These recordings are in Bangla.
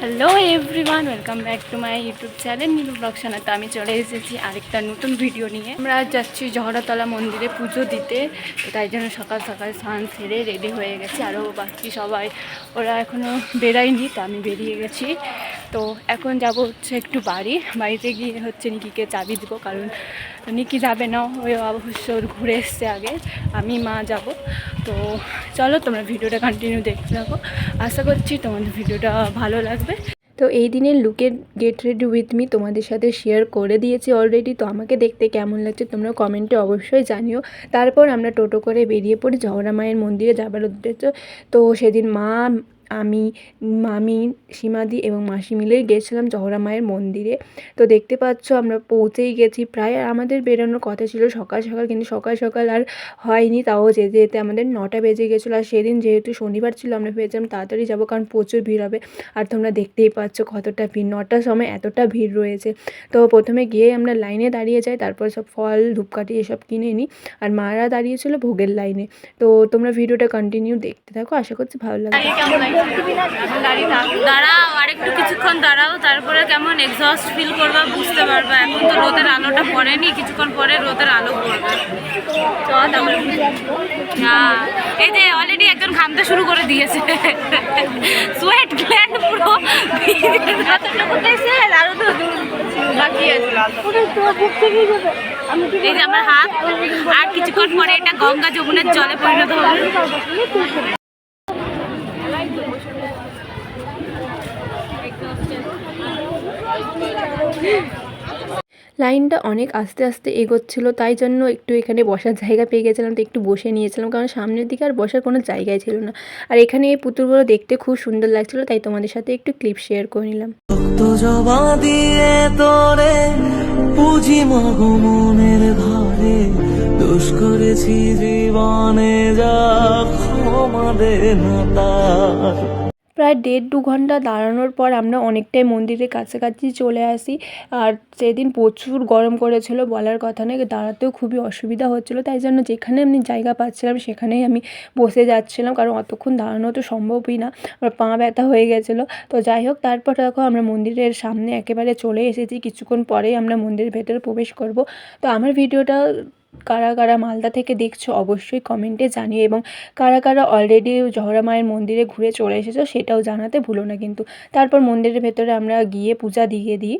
Hello everyone welcome back to my YouTube channel Nilu ব্লগসানা তো আমি চলে এসেছি আরেকটা নতুন ভিডিও নিয়ে। আমরা যাচ্ছি জহরাতলা মন্দিরে পুজো দিতে। তো তাই জন্য সকাল সকাল স্নান সেরে রেডি হয়ে গেছি। আরও বাকি সবাই, ওরা এখনও বেরায়নি, তো আমি বেরিয়ে গেছি। তো এখন যাব হচ্ছে একটু বাড়ি। বাড়িতে গিয়ে হচ্ছে নিকিকে চাবি দেবো, কারণ নিকি যাবে না, ওই অবশ্য ঘুরে এসছে আগে, আমি মা যাব। তো চলো তোমরা ভিডিওটা কন্টিনিউ দেখতে থাকো। আশা করছি তোমাদের ভিডিওটা ভালো লাগবে। তো এই দিনের লুকের গেট রেডি উইথ মি তোমাদের সাথে শেয়ার করে দিয়েছি অলরেডি তো আমাকে দেখতে কেমন লাগছে তোমরা কমেন্টে অবশ্যই জানিও। তারপর আমরা টোটো করে বেরিয়ে পড়ি জহরা মায়ের মন্দিরে যাবার উদ্দেশ্য। তো সেদিন মা আমি, মামি, সীমাদি এবং মাসি মিলেই গেছিলাম জহরা মায়ের মন্দিরে। তো দেখতে পাচ্ছ আমরা পৌঁছেই গেছি প্রায়। আর আমাদের বেরোনোর কথা ছিল সকাল সকাল, কিন্তু সকাল সকাল আর হয়নি, তাও যেতে যেতে আমাদের নটা বেজে গেছিল। আর সেদিন যেহেতু শনিবার ছিল, আমরা ভেবেছিলাম তাড়াতাড়ি যাব, কারণ প্রচুর ভিড় হবে। আর তোমরা দেখতেই পাচ্ছ কতটা ভিড়, নটার সময় এতটা ভিড় রয়েছে। তো প্রথমে গিয়ে আমরা লাইনে দাঁড়িয়ে যাই, তারপর সব ফল, ধূপকাঠি এসব কিনে নিই। আর মারা দাঁড়িয়েছিল ভোগের লাইনে। তো তোমরা ভিডিওটা কন্টিনিউ দেখতে থাকো, আশা করছি ভালো লাগবে। দাঁড়াও আর একটু কিছুক্ষণ দাঁড়াও, তারপরে কেমন এক্সস্ট ফিল করবা বুঝতে পারবা। এখন তো রোদের আলোটা পড়েনি, কিছুক্ষণ পরে রোদের আলো পড়বে। হ্যাঁ এই যে অলরেডি একজন ঘামতে শুরু করে দিয়েছে। সোয়েট গ্ল্যান্ড পুরো আমার হাত, আর কিছুক্ষণ পরে এটা গঙ্গা যমুনের জলে পরিণত হবে। লাইনটা অনেক আস্তে আস্তে এগোচ্ছিল, তাই জন্য একটু এখানে বসার জায়গা পেয়ে গেছিলাম, তো একটু বসে নিয়েছিলাম, কারণ সামনের দিকে আর বসার কোনো জায়গায় ছিল না। আর এখানে এই পুতুলগুলো দেখতে খুব সুন্দর লাগছিল, তাই তোমাদের সাথে একটু ক্লিপ শেয়ার করে নিলাম। দে প্রায় দেড় দু ঘণ্টা দাঁড়ানোর পর আমরা অনেকটাই মন্দিরের কাছাকাছি চলে আসি। আর সেদিন প্রচুর গরম করেছিল, বলার কথা নয়। দাঁড়াতেও খুবই অসুবিধা হচ্ছিল। তাই জন্য যেখানে আমি জায়গা পাচ্ছিলাম, সেখানেই আমি বসে যাচ্ছিলাম। কারণ অতক্ষণ দাঁড়ানো তো সম্ভবই না। আমার পা ব্যথা হয়ে গেছিল। তো যাই হোক, তারপর দেখো আমরা মন্দিরের সামনে একেবারে চলে এসেছি। কিছুক্ষণ পরেই আমরা মন্দিরের ভেতরে প্রবেশ করব। তো আমার ভিডিওটা কারা কারা মালদা থেকে দেখছ অবশ্যই কমেন্টে জানিও এবং কারা কারা অলরেডি জহরা মায়ের মন্দিরে ঘুরে চলে এসেছ সেটাও জানাতে ভুলো না কিন্তু। তারপর মন্দিরের ভেতরে আমরা গিয়ে পূজা দিয়ে দিই।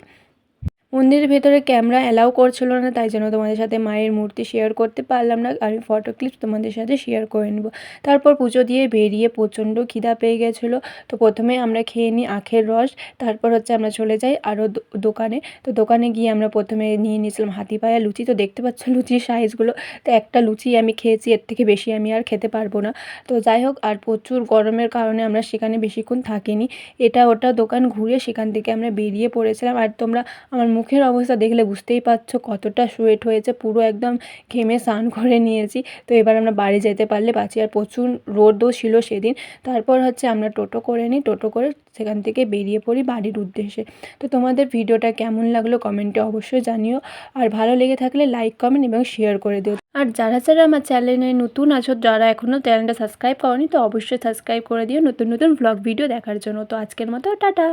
মন্দিরের ভেতরে ক্যামেরা অ্যালাউ করছিল না, তাই জন্য তোমাদের সাথে মায়ের মূর্তি শেয়ার করতে পারলাম না। আমি ফটো ক্লিপ তোমাদের সাথে শেয়ার করে নেব। তারপর পুজো দিয়ে বেরিয়ে প্রচণ্ড খিদা পেয়ে গেছিল। তো প্রথমে আমরা খেয়ে নিই আখের রস, তারপর হচ্ছে আমরা চলে যাই আরও দোকানে। তো দোকানে গিয়ে আমরা প্রথমে নিয়ে নিয়েছিলাম হাতি পায়া লুচি। তো দেখতে পাচ্ছ লুচির সাইজগুলো তো একটা লুচি আমি খেয়েছি, এর থেকে বেশি আমি আর খেতে পারব না। তো যাই হোক, আর প্রচুর গরমের কারণে আমরা সেখানে বেশিক্ষণ থাকিনি। এটা ওটা দোকান ঘুরে সেখান থেকে আমরা বেরিয়ে পড়েছিলাম। আর তোমরা আমার মুখের অবস্থা দেখলে বুঝতেই পারছ কতটা সোয়েট হয়েছে, পুরো একদম ঘেমে স্নান করে নিয়েছি। তো এবার আমরা বাড়ি যেতে পারলে বাঁচি। আর প্রচুর রোদও ছিল সেদিন। তারপর হচ্ছে আমরা টোটো করে নিই। টোটো করে সেখান থেকে বেরিয়ে পড়ি বাড়ির উদ্দেশ্যে। তো তোমাদের ভিডিওটা কেমন লাগল কমেন্টে অবশ্যই জানিও। আর ভালো লেগে থাকলে লাইক কমেন্ট এবং শেয়ার করে দিও। আর যারা যারা আমার চ্যানেলে নতুন আছো, যারা এখনও চ্যানেলটা সাবস্ক্রাইব করনি, তো অবশ্যই সাবস্ক্রাইব করে দিও। নতুন নতুন ব্লগ ভিডিও দেখার জন্য। তো আজকের মতো টাটা।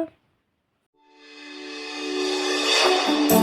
you